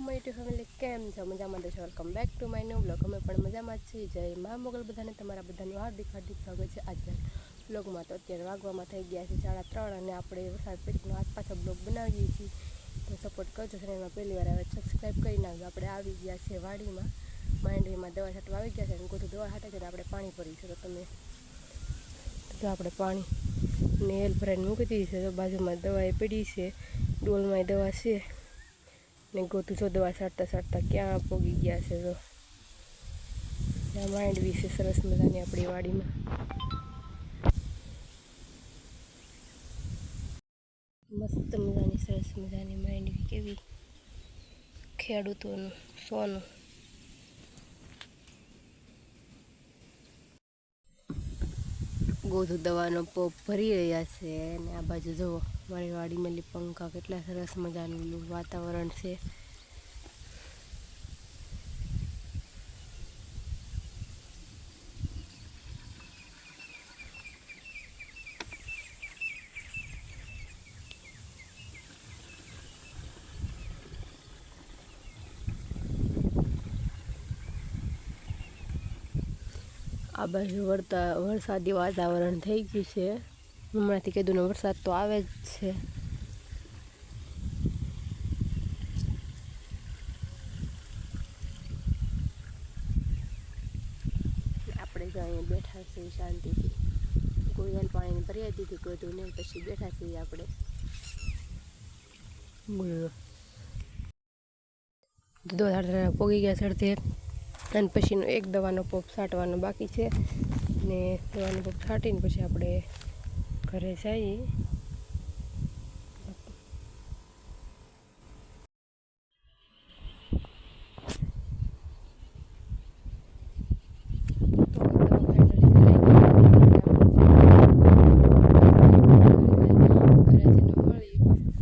My YouTube family કેમ છો? મજામાં છો? Welcome back to my new blog અમે પણ મજામાં છીએ. જય મા મોગલ બધાને. તમારા બધાનું હાર્દિક હાર્દિક સ્વાગત છે. આજના બ્લોગમાં તો અત્યારે વાગવામાં થઈ ગયા છે સાડા ત્રણ અને આપણે વરસાદ પેટનો આસપાસ બ્લોગ બનાવીએ છીએ. તો સપોર્ટ કરજો ચેનલમાં પહેલી વાર આવે સબસ્ક્રાઈબ કરી નાખજો. આપણે આવી ગયા છે વાડીમાં. માંડવીમાં દવા છાંટવા આવી ગયા છે અને ગોધું દવા છાંટે છે આપણે પાણી ભરીશું. તો તમે તો આપણે પાણી ને હેલ ભરાઈને મૂકી દીધી છે. તો બાજુમાં દવા એ પડી છે. ડોલમાં દવા છે. ને ગોતું દવા સારતા સારતા ક્યાં પોગી ગયા છે તો. ત્યાં માઇન્ડ વિશે સરસ મજાની આપણી વાડીમાં. મસ્ત મજાની, સરસ મજાની માંડવી કેવી. ખેડૂતોનું, સોનું. ગોધુ દવાનો પોપ ભરી રહ્યા છે અને આ બાજુ જુઓ મારી વાડીમાં લી પંખા કેટલા સરસ મજાનું વાતાવરણ છે. આ બાજુ વરસાદી વાતાવરણ થઈ ગયું છે. હમણાંથી કીધું વરસાદ તો આવે જ છે. આપણે જો અહીંયા બેઠા છીએ શાંતિથી. કોઈ વાર પાણીની ભરી દીધી કીધું ને પછી બેઠા છીએ આપણે. દોઢ પોગી ગયા ચડતે અને પછીનો એક દવાનો પોપ છાંટવાનો બાકી છે. ને દવાનો પોપ છાંટીને પછી આપણે ઘરે જઈએ.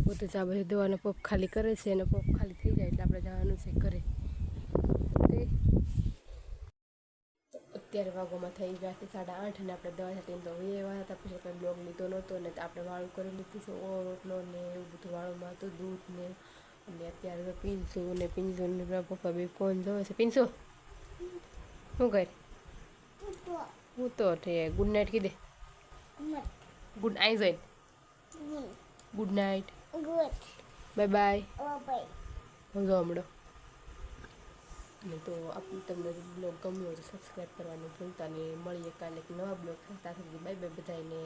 બધું આ બધું દવાનો પોપ ખાલી કરે છે અને પોપ ખાલી થઈ જાય એટલે આપણે જવાનું છે ઘરે. અત્યારે વાગોમાં થઈ ગયા છે સાડા આઠ અને આપણે દવા સાથે તો એવા હતા પછી આપણે બ્લોગ લીધો નહોતો ને આપણે વાળું કરી લીધું છે ઓ રોટલો ને એવું બધું વાળુંમાં હતું દૂધ ને અને અત્યારે તો પીંસું ને પીંસું ને પપ્પા બી કોણ જોવે છે. પીંસુ શું કરે? હું તો ઠે ગુડ નાઇટ કીધે. ગુડ આઈ જોઈ ગુડ નાઇટ બાય બાય હું જો હમણાં અને તો આપણું તમને બ્લોગ ગમ્યો હોય તો સબસ્ક્રાઈબ કરવાનું ભૂલતા નહીં. મળીએ કાલે એક નવા બ્લોગ સુધી બાય બાય બધાને